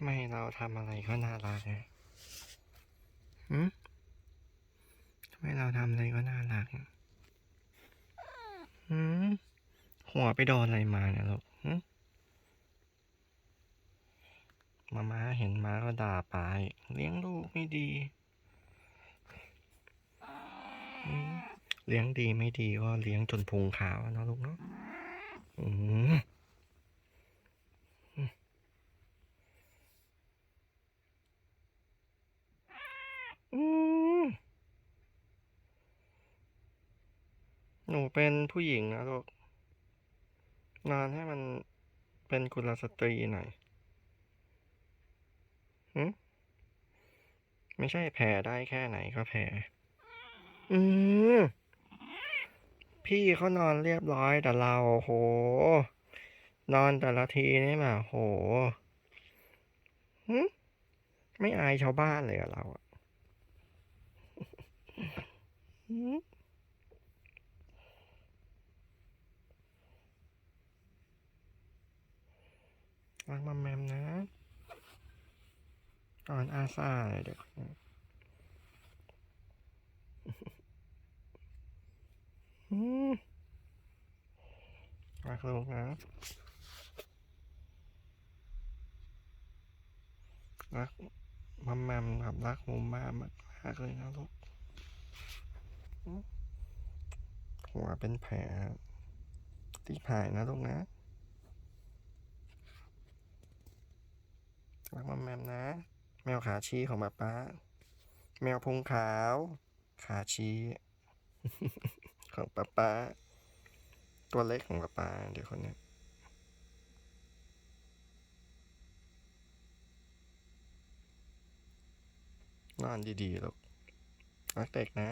ำไมเราทำอะไรก็น่ารักนะหืมทำไมเราทำอะไรก็น่ารักอะหืมหัวไปโดนอะไรมาเนี่ยลูกหืมมาม่าเห็นม้าก็ด่าปายเลี้ยงลูกไม่ดี เลี้ยงดีไม่ดีก็เลี้ยงจนพุงขาวนาะลูกเนาะอืม หนูเป็นผู้หญิงนะลูก นอนให้มันเป็นกุลสตรีหน่อยหืไม่ใช่แผ่ได้แค่ไหนก็แผ่อืมพี่เขานอนเรียบร้อยแต่เราโห นอนแต่ละทีนี่แบบโหหืไม่อายชาวบ้านเลยอะเราอะ หืมรักมัมแมมนะตอนอาซาเลยเด็กคนนี้หืมรักลูกนะรักมัมแมมกับรักมูมามามากๆเลยนะลูก หัวเป็นแผลที่ผายนะลูกนะรักมัมแมมนะ แมวขาชี้ของป๊าป๊า แมวพุงขาว ขาชี้ ของป๊าป๊า ตัวเล็กของป๊าป๊าเดี๋ยวคนนี้นอนดีๆลูกรักเด็กนะ